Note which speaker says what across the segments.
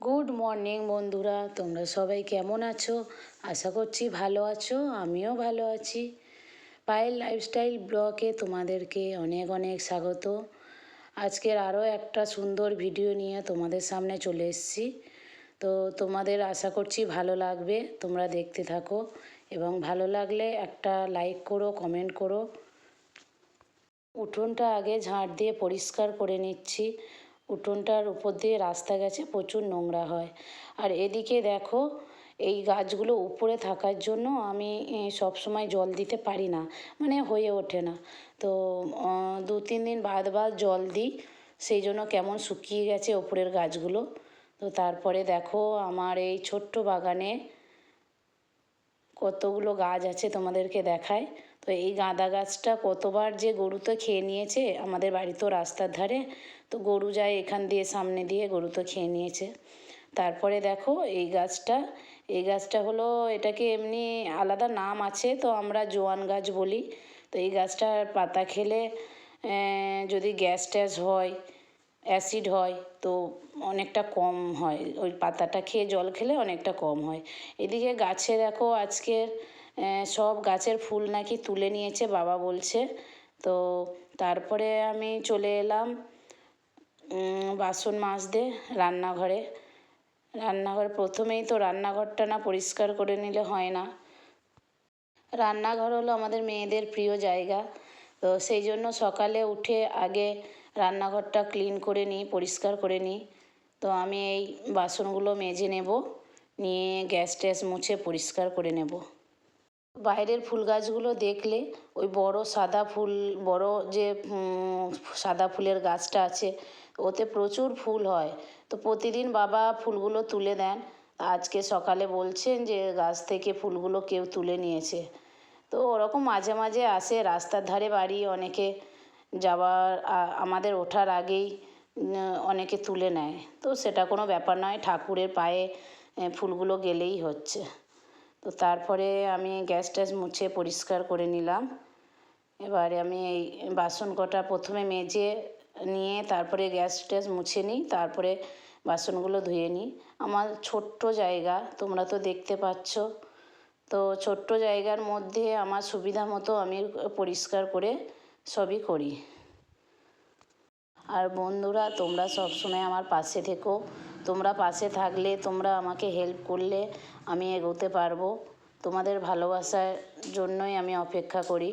Speaker 1: Good morning বন্ধুরা। তোমরা সবাই কেমন আছো? আশা করছি ভালো আছো, আমিও ভালো আছি। পায়েল লাইফস্টাইল ব্লগে তোমাদেরকে অনেক অনেক স্বাগত। আজকের আরও একটা সুন্দর ভিডিও নিয়ে তোমাদের সামনে চলে এসেছি। তো তোমাদের আশা করছি ভালো লাগবে, তোমরা দেখতে থাকো। এবং ভালো লাগলে একটা লাইক করো কমেন্ট করো। উঠোনটা আগে ঝাঁট দিয়ে পরিষ্কার করে নিচ্ছি। উঠোনটার উপর দিয়ে রাস্তা গেছে, প্রচুর নোংরা হয়। আর এদিকে দেখো, এই গাছগুলো উপরে থাকার জন্য আমি সব সময় জল দিতে পারি না মানে হয়ে ওঠে না। তো দু, তিন দিন বাদ বাদ জল দিই, সেই জন্য কেমন শুকিয়ে গেছে ওপরের গাছগুলো। তো তারপরে দেখো, আমার এই ছোট্ট বাগানে কতগুলো গাছ আছে তোমাদেরকে দেখায়। তো এই গাঁদা গাছটা কতবার যে গরু তো খেয়ে নিয়েছে, আমাদের বাড়ি তো রাস্তার ধারে, তো গরু যায় এখান দিয়ে সামনে দিয়ে গরু তো খেয়ে নিয়েছে। তারপরে দেখো এই গাছটা এই গাছটা হলো, এটাকে এমনি আলাদা নাম আছে তো আমরা জোয়ান গাছ বলি। তো এই গাছটার পাতা খেলে যদি গ্যাস ট্যাস হয়, অ্যাসিড হয়, তো অনেকটা কম হয়। ওই পাতাটা খেয়ে জল খেলে অনেকটা কম হয়। এদিকে গাছে দেখো আজকের সব গাছের ফুল নাকি তুলে নিয়েছে বাবা বলছে। তো তারপরে আমি চলে এলাম বাসন মাজতে রান্নাঘরে। রান্নাঘরে প্রথমেই তো রান্নাঘরটা না পরিষ্কার করে নিলে হয় না। রান্নাঘর হলো আমাদের মেয়েদের প্রিয় জায়গা। তো সেই জন্য সকালে উঠে আগে রান্নাঘরটা ক্লিন করে নিই, পরিষ্কার করে নিই। তো আমি এই বাসনগুলো মেজে নেব, নিয়ে গ্যাস ট্যাস মুছে পরিষ্কার করে নেব। বাইরের ফুল গাছগুলো দেখলে ওই বড় সাদা ফুল, বড় যে সাদা ফুলের গাছটা আছে, ওতে প্রচুর ফুল হয়। তো প্রতিদিন বাবা ফুলগুলো তুলে দেন। আজকে সকালে বলছেন যে, গাছ থেকে ফুলগুলো কেউ তুলে নিয়েছে। তো ওরকম মাঝে মাঝে আসে, রাস্তার ধারে বাড়ি অনেকে যাওয়ার আমাদের ওঠার আগেই অনেকে তুলে নেয়। তো সেটা কোনো ব্যাপার নয়, ঠাকুরের পায়ে ফুলগুলো গেলেই হচ্ছে। তো তারপরে আমি গ্যাস ট্যাস মুছে পরিষ্কার করে নিলাম। এবারে আমি এই বাসন কটা প্রথমে মেজে নিয়ে তারপরে গ্যাস ট্যাস মুছে নিই, তারপরে বাসনগুলো ধুয়ে নিই। আমার ছোট্ট জায়গা, তোমরা তো দেখতে পাচ্ছ। তো ছোট্ট জায়গার মধ্যে আমার সুবিধা মতো আমি পরিষ্কার করে সবই করি। আর বন্ধুরা, তোমরা সবসময় আমার পাশে থেকো। তোমরা পাশে থাকলে, তোমরা আমাকে হেল্প করলে আমি এগোতে পারব। তোমাদের ভালোবাসার জন্যই আমি অপেক্ষা করি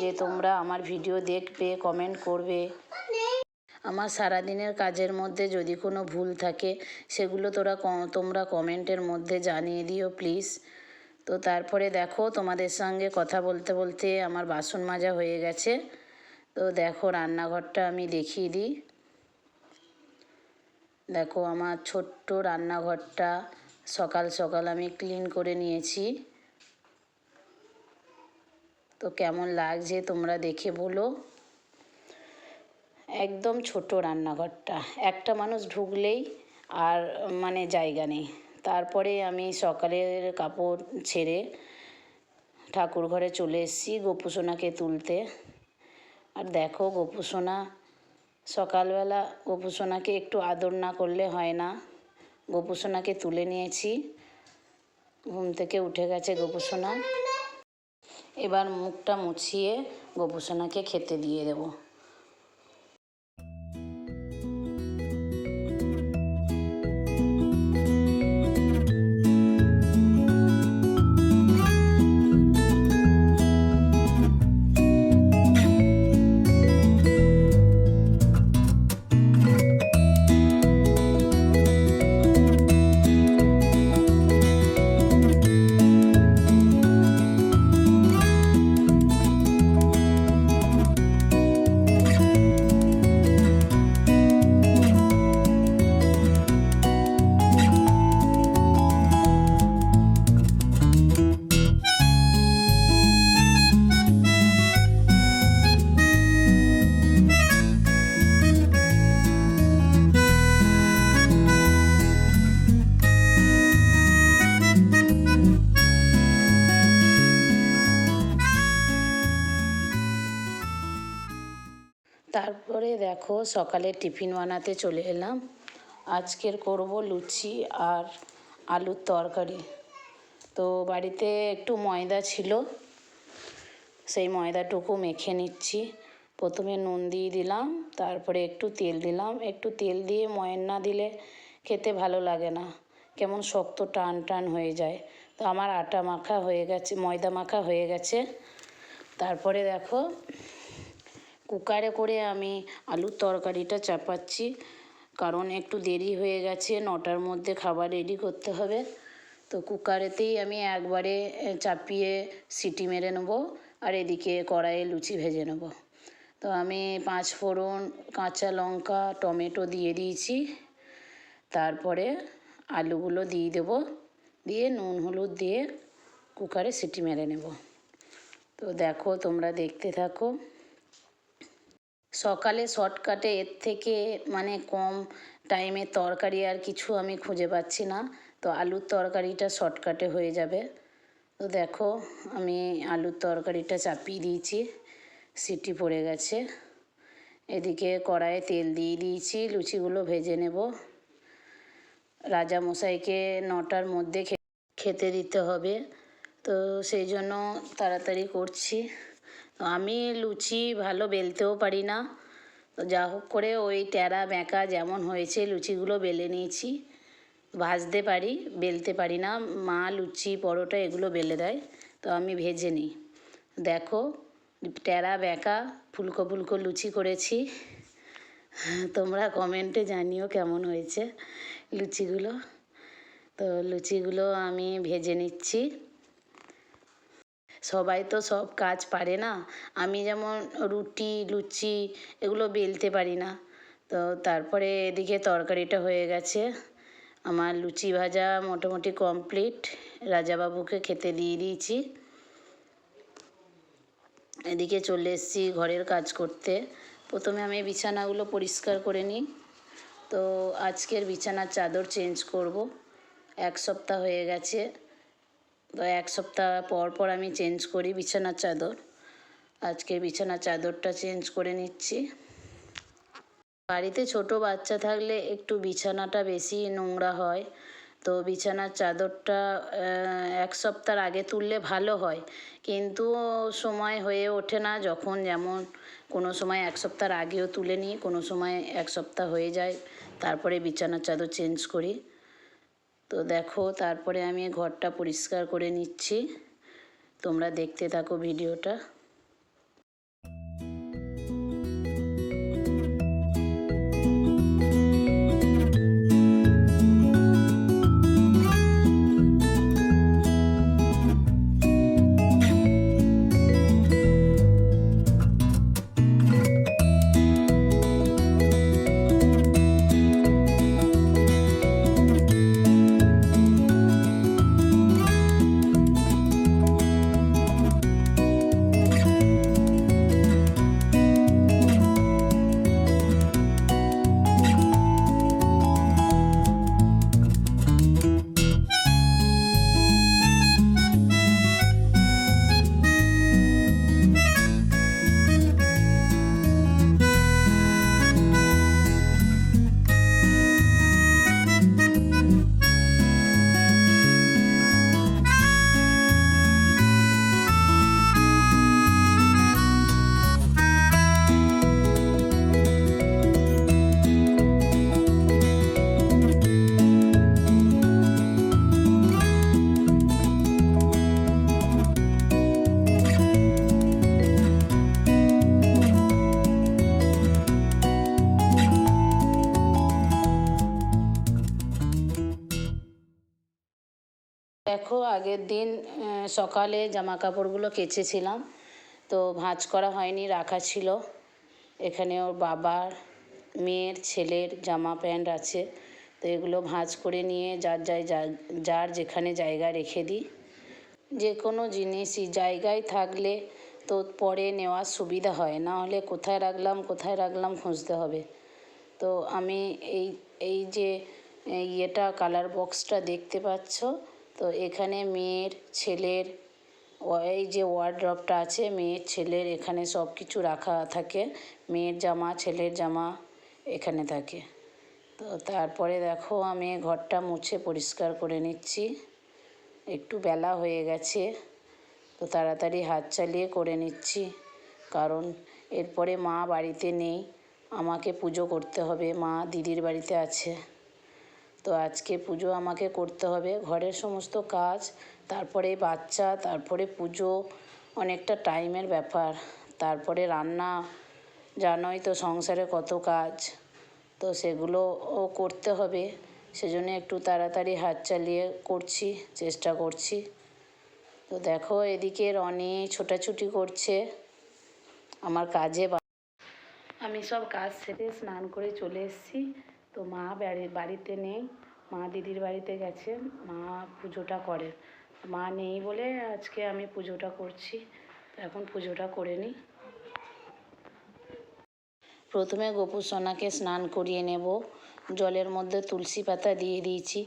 Speaker 1: যে তোমরা আমার ভিডিও দেখবে কমেন্ট করবে। আমার সারাদিনের কাজের মধ্যে যদি কোনো ভুল থাকে, সেগুলো তোরা তোমরা কমেন্টের মধ্যে জানিয়ে দিও প্লিজ তো তারপরে দেখো, তোমাদের সঙ্গে কথা বলতে বলতে আমার বাসন মাজা হয়ে গেছে। তো দেখো, রান্নাঘরটা আমি দেখিয়ে দিই। দেখো আমার ছোট্ট রান্নাঘরটা সকাল সকাল আমি ক্লিন করে নিয়েছি। তো কেমন লাগছে তোমরা দেখে বলো। একদম ছোট রান্নাঘরটা। একটা মানুষ ঢুকলেই আর মানে জায়গা নেই। তারপরে আমি সকালের কাপড় ছেড়ে ঠাকুর ঘরে চলে এসেছি গোপুসোনাকে তুলতে। আর দেখো গোপুসোনা সকালবেলা গোপুসোনাকে একটু আদর না করলে হয় না। গোপুসোনাকে তুলে নিয়েছি। ঘুম থেকে উঠে গেছে গোপুসোনা। এবার মুখটা মুছিয়ে গোপুসোনাকে খেতে দিয়ে দেবো। তারপরে দেখো সকালে টিফিন বানাতে চলে এলাম। আজকের করব লুচি আর আলুর তরকারি। তো বাড়িতে একটু ময়দা ছিল, সেই ময়দাটুকু মেখে নিচ্ছি। প্রথমে নুন দিয়ে দিলাম, তারপরে একটু তেল দিলাম। একটু তেল দিয়ে ময়ান না দিলে খেতে ভালো লাগে না, কেমন শক্ত টান টান হয়ে যায়। তো আমার আটা মাখা হয়ে গেছে, ময়দা মাখা হয়ে গেছে। তারপরে দেখো কুকারে করে আমি আলুর তরকারিটা চাপাচ্ছি। কারণ একটু দেরি হয়ে গেছে, নটার মধ্যে খাবার রেডি করতে হবে। তো কুকারেতেই আমি একবারে চাপিয়ে সিটি মেরে নেব আর এদিকে কড়াইয়ে লুচি ভেজে নেব। তো আমি পাঁচ ফোড়ন কাঁচা লঙ্কা, টমেটো দিয়ে দিয়েছি। তারপরে আলুগুলো দিয়ে দেবো। দিয়ে নুন হলুদ দিয়ে কুকারে সিটি মেরে নেব। তো দেখো, তোমরা দেখতে থাকো। সকালে শর্টকাটে এর থেকে মানে কম টাইমে তরকারি আর কিছু আমি খুঁজে পাচ্ছি না। তো আলুর তরকারিটা শর্টকাটে হয়ে যাবে। তো দেখো, আমি আলুর তরকারিটা চাপিয়ে দিয়েছি। সিটি পড়ে গেছে। এদিকে কড়াইয়ে তেল দিয়ে দিয়েছি, লুচিগুলো ভেজে নেব। রাজামশাইকে নটার মধ্যে খেতে দিতে হবে। তো সেই জন্য তাড়াতাড়ি করছি। আমি লুচি ভালো বেলতেও পারি না। তো যা হোক করে ওই ট্যাড়া ব্যাঁকা যেমন হয়েছে লুচিগুলো বেলে নিয়েছি। ভাজতে পারি, বেলতে পারি না। মা লুচি, পরোটা এগুলো বেলে দেয়। তো আমি ভেজে নিই। দেখো ট্যাড়া ব্যাঁকা ফুলকো ফুলকো লুচি করেছি। তোমরা কমেন্টে জানিও কেমন হয়েছে লুচিগুলো। তো লুচিগুলো আমি ভেজে নিচ্ছি। সবাই তো সব কাজ পারে না। আমি যেমন রুটি, লুচি এগুলো বেলতে পারি না। তো তারপরে এদিকে তরকারিটা হয়ে গেছে। আমার লুচি ভাজা মোটামুটি কমপ্লিট রাজাবাবুকে খেতে দিয়ে দিয়েছি। এদিকে চলে এসেছি ঘরের কাজ করতে। প্রথমে আমি বিছানাগুলো পরিষ্কার করে নিই। তো আজকের বিছানার চাদর চেঞ্জ করব। এক সপ্তাহ হয়ে গেছে। তো এক সপ্তাহ পর পর আমি চেঞ্জ করি বিছানার চাদর। আজকে বিছানার চাদরটা চেঞ্জ করে নিচ্ছি। বাড়িতে ছোট বাচ্চা থাকলে একটু বিছানাটা বেশি নোংরা হয়। তো বিছানার চাদরটা এক সপ্তাহ আগে তুললে ভালো হয়। কিন্তু সময় হয়ে ওঠে না যখন যেমন কোনো সময় এক সপ্তাহ আগেও তুলে নিই, কোনো সময় এক সপ্তাহ হয়ে যায়। তারপরে বিছানার চাদর চেঞ্জ করি। তো দেখো তারপরে আমি ঘরটা পরিষ্কার করে নিচ্ছি। তোমরা দেখতে থাকো ভিডিওটা। দেখো, আগের দিন সকালে জামা কাপড়গুলো কেচেছিলাম। তো ভাঁজ করা হয়নি, রাখা ছিল। এখানে ওর বাবার, মেয়ের, ছেলের জামা প্যান্ট আছে। তো এগুলো ভাঁজ করে নিয়ে যার যার যার যেখানে জায়গা রেখে দিই। যে কোনো জিনিসই, জায়গায় থাকলে তো পরে নেওয়ার সুবিধা হয়। না হলে কোথায় রাখলাম কোথায় রাখলাম খুঁজতে হবে। তো আমি এই এই যে ইয়েটা কালার বক্সটা দেখতে পাচ্ছ তো এখানে মেয়ের, ছেলের এই যে ওয়ার্ড্রপটা আছে, মেয়ের, ছেলের এখানে সব কিছু রাখা থাকে। মেয়ের জামা, ছেলের জামা এখানে থাকে। তো তারপরে দেখো, আমি ঘরটা মুছে পরিষ্কার করে নিচ্ছি। একটু বেলা হয়ে গেছে, তো তাড়াতাড়ি হাত চালিয়ে করে নিচ্ছি। কারণ এরপরে মা বাড়িতে নেই, আমাকে পুজো করতে হবে। মা দিদির বাড়িতে আছে। তো আজকে পুজো আমাকে করতে হবে। ঘরের সমস্ত কাজ, তারপরে বাচ্চা, তারপরে পুজো, অনেকটা টাইমের ব্যাপার। তারপরে রান্না, জানোই তো সংসারে কত কাজ। তো সেগুলোও করতে হবে। সেজন্য একটু তাড়াতাড়ি হাত চালিয়ে করছি, চেষ্টা করছি। তো দেখো, এদিকে রনি ছোটাছুটি করছে। আমার কাজে আমি সব কাজ সেরে স্নান করে চলে এসেছি। তো মা বাড়ি, বাড়িতে নেই। মা দিদির বাড়িতে গেছে, মা পুজোটা করে। মা নেই বলে আজকে আমি পুজোটা করছি, এখন পুজোটা করে নিই। প্রথমে গোপু সোনাকে স্নান করিয়ে নেব। জলের মধ্যে তুলসী পাতা দিয়ে দিয়েছি।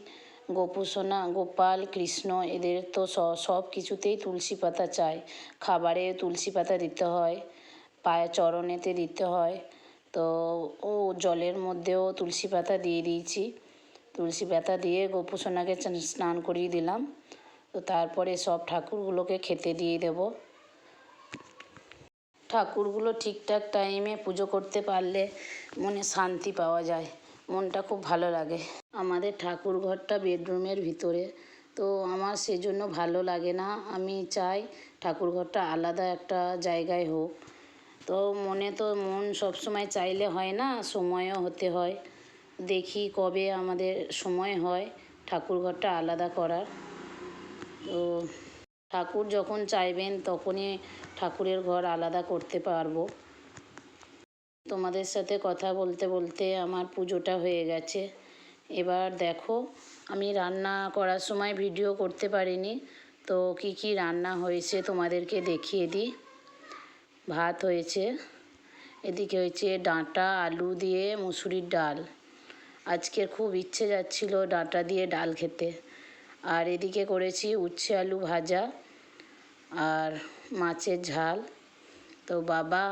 Speaker 1: গোপু সোনা, গোপাল, কৃষ্ণ এদের তো সব কিছুতেই তুলসী পাতা চাই। খাবারে তুলসী পাতা দিতে হয়, পায়ে চরণেতে দিতে হয়। তো ও জলের মধ্যেও তুলসী পাতা দিয়ে দিয়েছি। তুলসী পাতা দিয়ে গোপু সোনাকে স্নান করিয়ে দিলাম। তো তারপরে সব ঠাকুরগুলোকে খেতে দিয়ে দেবো। ঠাকুরগুলো ঠিকঠাক টাইমে পুজো করতে পারলে মনে শান্তি পাওয়া যায়, মনটা খুব ভালো লাগে। আমাদের ঠাকুর ঘরটা বেডরুমের ভিতরে, তো আমার সেজন্য ভালো লাগে না। আমি চাই ঠাকুর ঘরটা আলাদা একটা জায়গায় হোক। তো মনে তো মন সবসময় চাইলে হয় না, সময়ও হতে হয়। দেখি কবে আমাদের সময় হয় ঠাকুর ঘরটা আলাদা করার। তো ঠাকুর যখন চাইবেন তখনই ঠাকুরের ঘর আলাদা করতে পারব। তোমাদের সাথে কথা বলতে বলতে আমার পুজোটা হয়ে গেছে। এবার দেখো, আমি রান্না করার সময় ভিডিও করতে পারিনি। তো কি কি রান্না হয়েছে তোমাদেরকে দেখিয়ে দিই। ভাত হয়েছে। এদিকে হয়েছে ডাঁটা, আলু দিয়ে মুসুরির ডাল। আজকের খুব ইচ্ছে যাচ্ছিল ডাঁটা দিয়ে ডাল খেতে। আর এদিকে করেছি উচ্ছে আলু ভাজা আর মাছের ঝাল। তো বাবা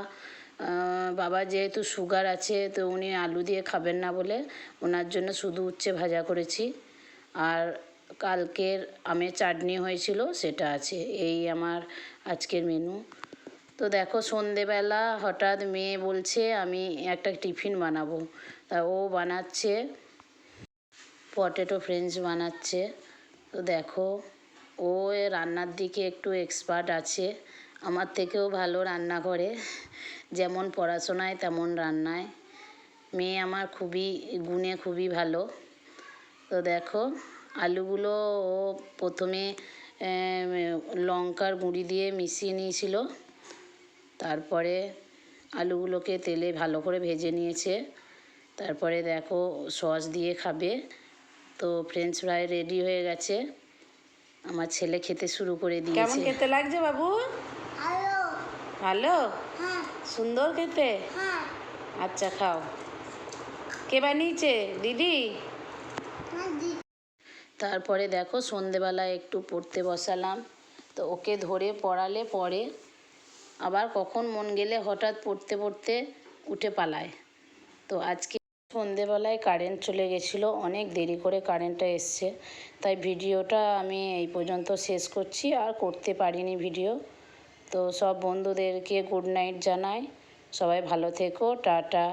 Speaker 1: বাবা যেহেতু সুগার আছে, তো উনি আলু দিয়ে খাবেন না বলে ওনার জন্য শুধু উচ্ছে ভাজা করেছি। আর কালকের আমের চাটনি হয়েছিল, সেটা আছে। এই আমার আজকের মেনু তো দেখো সন্ধেবেলা হঠাৎ মেয়ে বলছে, আমি একটা টিফিন বানাবো। তা ও বানাচ্ছে, পটেটো ফ্রেঞ্চ বানাচ্ছে। তো দেখো, ও রান্নার দিকে একটু এক্সপার্ট আছে, আমার থেকেও ভালো রান্না করে। যেমন পড়াশোনায়, তেমন রান্নায়। মেয়ে আমার খুবই, গুণে খুবই ভালো। তো দেখো, আলুগুলো ও প্রথমে লঙ্কার গুঁড়ি দিয়ে মিশিয়ে নিয়েছিল। তারপরে আলুগুলোকে তেলে ভালো করে ভেজে নিয়েছে। তারপরে দেখো সস দিয়ে খাবে। তো ফ্রেঞ্চ ফ্রাই রেডি হয়ে গেছে। আমার ছেলে খেতে শুরু করে
Speaker 2: কেমন
Speaker 1: দিয়েছে
Speaker 2: খেতে লাগছে বাবু?
Speaker 3: হ্যালো
Speaker 2: ভালো?
Speaker 3: হ্যাঁ।
Speaker 2: সুন্দর খেতে?
Speaker 3: হ্যাঁ।
Speaker 2: আচ্ছা খাও। কে বানিয়েছে? দিদি?
Speaker 3: হ্যাঁ
Speaker 1: তারপরে দেখো সন্ধেবেলা একটু পড়তে বসালাম। তো ওকে ধরে পড়ালে পড়ে আবার কখন মন গেলে হঠাৎ পড়তে পড়তে উঠে পালায়। তো আজকে সন্ধেবেলায় কারেন্ট চলে গেছিল, অনেক দেরি করে কারেন্টটা এসছে। তাই ভিডিওটা আমি এই পর্যন্ত শেষ করছি, আর করতে পারিনি ভিডিও তো সব বন্ধুদেরকে গুড নাইট জানাই। সবাই ভালো থেকো, টাটা।